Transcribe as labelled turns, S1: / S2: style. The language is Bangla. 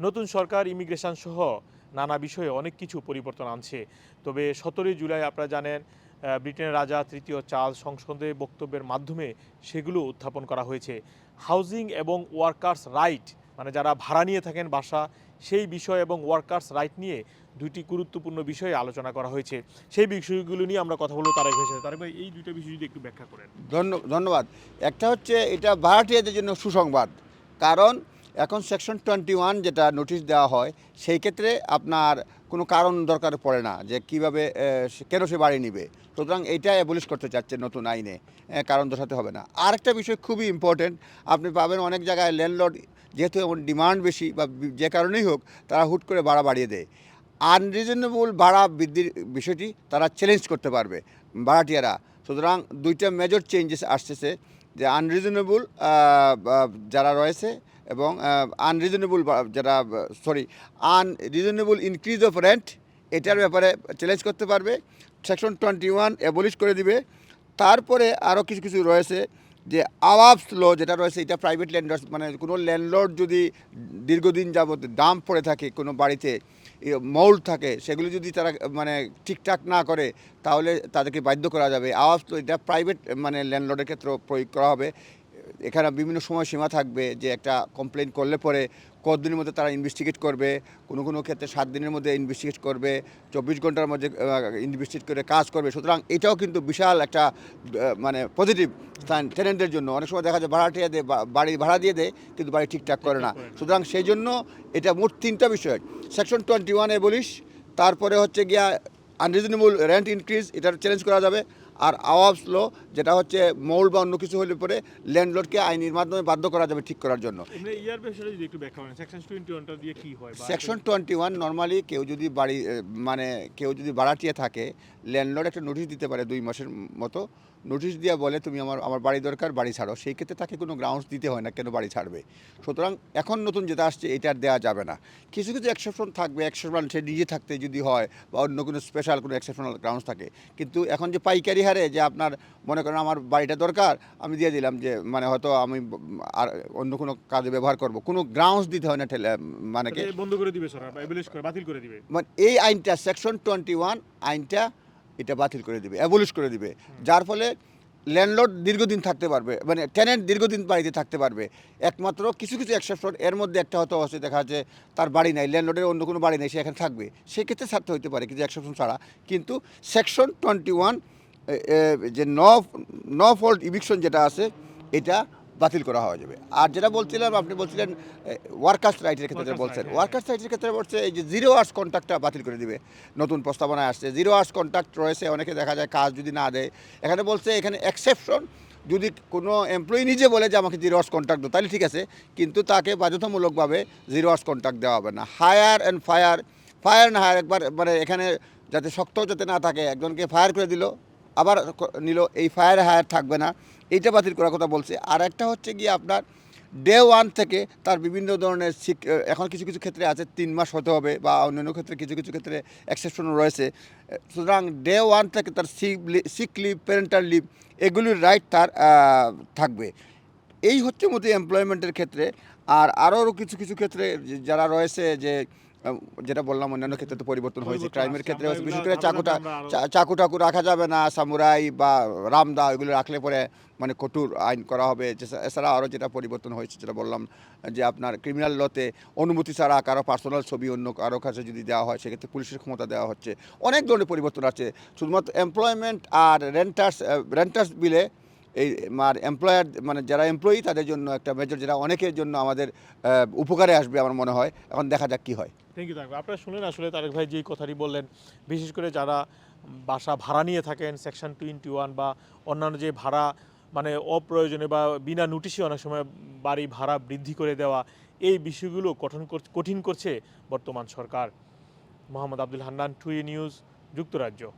S1: নতুন সরকার, ইমিগ্রেশন সহ নানা বিষয়ে অনেক কিছু পরিবর্তন আনছে। তবে সতেরোই জুলাই আপনারা জানেন ব্রিটেনের রাজা তৃতীয় চার্লস সংসদে বক্তব্যের মাধ্যমে সেগুলো উত্থাপন করা হয়েছে। হাউজিং এবং ওয়ার্কার্স রাইট মানে যারা ভাড়া নিয়ে থাকেন বাসা, সেই বিষয় এবং ওয়ার্কার্স রাইট নিয়ে দুটি গুরুত্বপূর্ণ বিষয়ে আলোচনা করা হয়েছে। সেই বিষয়গুলো নিয়ে আমরা কথা বলব তারেক ভাই। তারেক ভাই, এই দুইটা বিষয় যদি একটু ব্যাখ্যা করেন।
S2: ধন্য- ধন্যবাদ। একটা হচ্ছে এটা ভাড়াটিয়াদের জন্য সুসংবাদ। কারণ এখন সেকশন টোয়েন্টি ওয়ান যেটা নোটিশ দেওয়া হয়, সেই ক্ষেত্রে আপনার কোনো কারণ দরকার পড়ে না যে কীভাবে কেন সে বাড়ি নিবে। সুতরাং এইটা অ্যাবলিশ করতে চাচ্ছে নতুন আইনে কারণ দর্শাতে হবে না। আরেকটা বিষয় খুবই ইম্পর্টেন্ট আপনি পাবেন অনেক জায়গায় ল্যান্ডলর্ড যেহেতু এমন ডিমান্ড বেশি বা যে কারণেই হোক, তারা হুট করে ভাড়া বাড়িয়ে দেয়। আনরিজনেবল ভাড়া বৃদ্ধির বিষয়টি তারা চ্যালেঞ্জ করতে পারবে ভাড়াটিয়ারা। সুতরাং দুইটা মেজর চেঞ্জেস আসতেছে, যে আনরিজনেবল যারা রয়েছে এবং আনরিজনেবল যারা sorry unreasonable increase of rent এটার ব্যাপারে চ্যালেঞ্জ করতে পারবে। সেকশন টোয়েন্টি ওয়ান অ্যাবলিশ করে দিবে। তারপরে আরও কিছু কিছু রয়েছে যে আওয়াবস ল যেটা রয়েছে, এটা প্রাইভেট ল্যান্ডার্স মানে কোনো ল্যান্ডলর্ড যদি দীর্ঘদিন যাবত দাম পড়ে থাকে, কোনো বাড়িতে মৌল থাকে, সেগুলো যদি তারা মানে ঠিকঠাক না করে, তাহলে তাদেরকে বাধ্য করা যাবে। আওয়াজ তো এটা প্রাইভেট মানে ল্যান্ডলর্ডের ক্ষেত্রেও প্রয়োগ করা হবে। এখানে বিভিন্ন সময় সীমা থাকবে যে একটা কমপ্লেন করলে পরে কতদিনের মধ্যে তারা ইনভেস্টিগেট করবে কোনো কোনো ক্ষেত্রে সাত দিনের মধ্যে ইনভেস্টিগেট করবে চব্বিশ ঘণ্টার মধ্যে ইনভেস্টিগেট করে কাজ করবে। সুতরাং এটাও কিন্তু বিশাল একটা মানে পজিটিভ স্থান টেনেন্টদের জন্য। অনেক সময় দেখা যায় ভাড়াটিয়া দেয় বাড়ি ভাড়া দিয়ে দেয় কিন্তু বাড়ি ঠিকঠাক করে না। সুতরাং সেই জন্য এটা মোট তিনটা বিষয়। সেকশন টোয়েন্টি ওয়ানে বলিস তারপরে হচ্ছে গিয়া আনরিজনেবল রেন্ট ইনক্রিজ এটা চ্যালেঞ্জ করা যাবে। আর আওয়াজ লো যেটা হচ্ছে মৌল বা অন্য কিছু হলে পরে ল্যান্ডলর্ডকে আইনের মাধ্যমে বাধ্য করা যাবে ঠিক করার জন্য।
S1: সেকশন টোয়েন্টি
S2: ওয়ান নর্মালি কেউ যদি বাড়ি মানে কেউ যদি ভাড়াটিয়ে থাকে ল্যান্ডলর্ড একটা নোটিশ দিতে পারে দুই মাসের মতো নোটিশ দিয়ে বলে তুমি আমার আমার বাড়ি দরকার বাড়ি ছাড়ো। সেই ক্ষেত্রে তাকে কোনো গ্রাউন্ডস দিতে হয় না কেন বাড়ি ছাড়বে। সুতরাং এখন নতুন যেটা আসছে এটা আর দেওয়া যাবে না। কিছু কিছু এক্সেপশন থাকবে। এক্সেপশন সে নিজে থাকতে যদি হয় বা অন্য কোনো স্পেশাল কোনো এক্সেপশনাল গ্রাউন্ডস থাকে। কিন্তু এখন যে পাইকারি হারে যে আপনার মনে করেন আমার বাড়িটা দরকার আমি দিয়ে দিলাম যে মানে হয়তো আমি আর অন্য কোনো কাজে ব্যবহার করব। কোনো গ্রাউন্ডস দিতে হয় না ঠেলে মানে
S1: বন্ধ করে দিবে সরকার বাতিল করে দিবে।
S2: মানে এই আইনটা সেকশন টোয়েন্টি ওয়ান আইনটা এটা বাতিল করে দিবে অ্যাবলিশ করে দিবে। যার ফলে ল্যান্ডলর্ড দীর্ঘদিন থাকতে পারবে মানে টেনেন্ট দীর্ঘদিন বাড়িতে থাকতে পারবে। একমাত্র কিছু কিছু এক্সেপশন এর মধ্যে একটা হয়তো অবশ্যই দেখা যাচ্ছে, তার বাড়ি নাই ল্যান্ডলর্ডের অন্য কোনো বাড়ি নেই, সে এখানে থাকবে। সেক্ষেত্রে ছাড়তে হতে পারে কিছু এক্সেপশন ছাড়া। কিন্তু সেকশন টোয়েন্টি ওয়ান যে ন ন ফল্ট ইভিকশন যেটা আছে, এটা বাতিল করা হওয়া যাবে। আর যেটা বলছিলাম আপনি বলছিলেন ওয়ার্কার্স রাইটের ক্ষেত্রে বলছেন।
S1: হ্যাঁ।
S2: ওয়ার্কার্স রাইটের ক্ষেত্রে বলছে এই যে জিরো আওয়ার্স কন্ট্রাক্টটা বাতিল করে দিবে। নতুন প্রস্তাবনায় আসছে। জিরো আওয়ার্স কন্ট্রাক্ট রয়েছে অনেকে দেখা যায় কাজ যদি না দেয়। এখানে বলছে এখানে এক্সেপশন যদি কোনো এমপ্লয়ি নিজে বলে যে আমাকে জিরো আওয়ার্স কন্ট্রাক্ট দাও তাহলে ঠিক আছে। কিন্তু তাকে বাধ্যতামূলকভাবে জিরো আওয়ার্স কন্ট্রাক্ট দেওয়া হবে না। হায়ার অ্যান্ড ফায়ার ফায়ার না হায়ার একবার মানে এখানে যাতে শক্ত যাতে না থাকে একজনকে ফায়ার করে দিল আবার নিল, এই ফায়ার হায়ার থাকবে না। এইটা বাতিল করার কথা বলছে। আর একটা হচ্ছে গিয়ে আপনার ডে ওয়ান থেকে তার বিভিন্ন ধরনের এখন কিছু কিছু ক্ষেত্রে আছে, তিন মাস হতে হবে বা অন্যান্য ক্ষেত্রে কিছু কিছু ক্ষেত্রে এক্সেপশন রয়েছে। সুতরাং ডে ওয়ান থেকে তার সিক লিভ প্যারেন্টাল লিভ এগুলির রাইট তার থাকবে। এই হচ্ছে মতো এমপ্লয়মেন্টের ক্ষেত্রে। আর আরও কিছু কিছু ক্ষেত্রে যারা রয়েছে যে যেটা বললাম অন্যান্য ক্ষেত্রে তো পরিবর্তন হয়েছে। ক্রাইমের ক্ষেত্রে বিশেষ করে চাকুটা চাকু টাকু রাখা যাবে না সামুরাই বা রামদা ওইগুলো রাখলে পরে মানে কঠোর আইন করা হবে। এছাড়া আরও যেটা পরিবর্তন হয়েছে যেটা বললাম যে আপনার ক্রিমিনাল লতে অনুমতি ছাড়া কারও পার্সোনাল ছবি অন্য কারও কাছে যদি দেওয়া হয় সেক্ষেত্রে পুলিশের ক্ষমতা দেওয়া হচ্ছে। অনেক ধরনের পরিবর্তন আছে শুধুমাত্র এমপ্লয়মেন্ট আর রেন্টার্স রেন্টার্স বিলে এই আর এমপ্লয়ার মানে যারা এমপ্লয়ি তাদের জন্য একটা মেজর যেটা অনেকের জন্য আমাদের উপকারে আসবে আমার মনে হয়। এখন দেখা যাক কী হয়।
S1: থ্যাংক ইউ থাকবে আপনারা শুনলেন আসলে তারেক ভাই যেই কথাটি বললেন, বিশেষ করে যারা বাসা ভাড়া নিয়ে থাকেন সেকশন টোয়েন্টি ওয়ান বা অন্যান্য যে ভাড়া মানে অপ্রয়োজনে বা বিনা নোটিশে অনেক সময় বাড়ি ভাড়া বৃদ্ধি করে দেওয়া, এই বিষয়গুলো কঠিন কর- কঠিন করছে বর্তমান সরকার। মোহাম্মদ আব্দুল হান্নান টুই নিউজ, যুক্তরাজ্য।